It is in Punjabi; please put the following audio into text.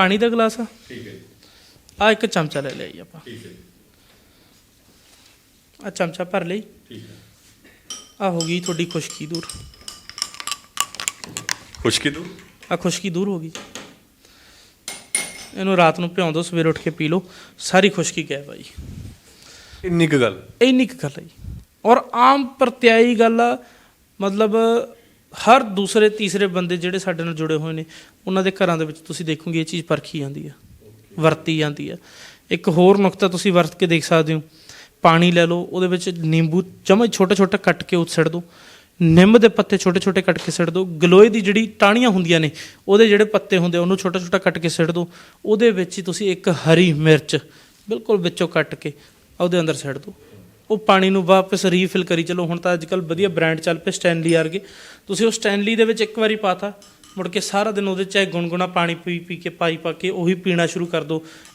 ਪਾਣੀ ਦਾ ਗਲਾਸ ਆ? ਠੀਕ ਹੈ ਆ ਇੱਕ ਚਮਚਾ ਲੈ ਲਿਆ ਜੀ ਆਪਾਂ। ਠੀਕ ਹੈ ਆ ਚਮਚਾ ਭਰ ਲਈ। ਠੀਕ ਹੈ। ਆ ਹੋ ਗਈ ਤੁਹਾਡੀ ਖੁਸ਼ਕੀ ਦੂਰ। ਖੁਸ਼ਕੀ ਦੂ ਆ ਖੁਸ਼ਕੀ ਦੂਰ ਹੋ ਗਈ। ਇਹਨੂੰ ਰਾਤ ਨੂੰ ਭਿਉਂ ਦਿਓ ਸਵੇਰ ਉੱਠ ਕੇ ਪੀ ਲਓ। ਸਾਰੀ ਖੁਸ਼ਕੀ ਗਾਇਬ ਆ ਜੀ ਇੰਨੀ ਕੁ ਗੱਲ? ਇੰਨੀ ਕੁ ਗੱਲ ਹੈ ਜੀ। ਔਰ ਆਮ ਪ੍ਰਤਿਆਈ ਗੱਲ ਆ ਮਤਲਬ ਹਰ ਦੂਸਰੇ ਤੀਸਰੇ ਬੰਦੇ ਜਿਹੜੇ ਸਾਡੇ ਨਾਲ ਜੁੜੇ ਹੋਏ ਨੇ ਉਹਨਾਂ ਦੇ ਘਰਾਂ ਦੇ ਵਿੱਚ ਤੁਸੀਂ ਦੇਖੋਗੇ ਇਹ ਚੀਜ਼ ਪਰਖੀ ਜਾਂਦੀ ਆ ਵਰਤੀ ਜਾਂਦੀ ਆ। ਇੱਕ ਹੋਰ ਨੁਕਤਾ ਤੁਸੀਂ ਵਰਤ ਕੇ ਦੇਖ ਸਕਦੇ ਹੋ ਪਾਣੀ ਲੈ ਲਓ ਉਹਦੇ ਵਿੱਚ ਨਿੰਬੂ ਚਮਚ ਛੋਟਾ ਛੋਟਾ ਕੱਟ ਕੇ ਉਹ ਸਿੱਟ ਦਿਓ ਨਿੰਮ ਦੇ ਪੱਤੇ ਛੋਟੇ ਛੋਟੇ ਕੱਟ ਕੇ ਸਿੱਟ ਦਿਓ ਗਲੋਏ ਦੀ ਜਿਹੜੀ ਟਾਹਣੀਆਂ ਹੁੰਦੀਆਂ ਨੇ ਉਹਦੇ ਜਿਹੜੇ ਪੱਤੇ ਹੁੰਦੇ ਆ, ਉਹਨੂੰ ਛੋਟਾ ਛੋਟਾ ਕੱਟ ਕੇ ਸਿੱਟ ਦਿਓ ਉਹਦੇ ਵਿੱਚ ਹੀ ਤੁਸੀਂ ਇੱਕ ਹਰੀ ਮਿਰਚ ਬਿਲਕੁਲ ਵਿੱਚੋਂ ਕੱਟ ਕੇ ਉਹਦੇ ਅੰਦਰ ਸਿੱਟ ਦਿਓ ਉਹ ਪਾਣੀ ਨੂੰ ਵਾਪਸ ਰੀਫਿਲ ਕਰੀ। ਚਲੋ ਹੁਣ ਤਾਂ ਅੱਜਕੱਲ ਵਧੀਆ ਬ੍ਰਾਂਡ ਚੱਲ ਪਏ ਸਟੈਨਲੀ ਵਰਗੇ। ਤੁਸੀਂ ਉਹ ਸਟੈਨਲੀ ਦੇ ਵਿੱਚ ਇੱਕ ਵਾਰੀ ਪਾਤਾ, ਮੁੜ ਕੇ ਸਾਰਾ ਦਿਨ ਉਹਦੇ ਚਾਹੇ ਗੁਨਗੁਣਾ ਪਾਣੀ ਪੀ ਪੀ ਕੇ ਪਾਈ ਪਾ ਕੇ ਉਹੀ ਪੀਣਾ ਸ਼ੁਰੂ ਕਰ ਦਿਓ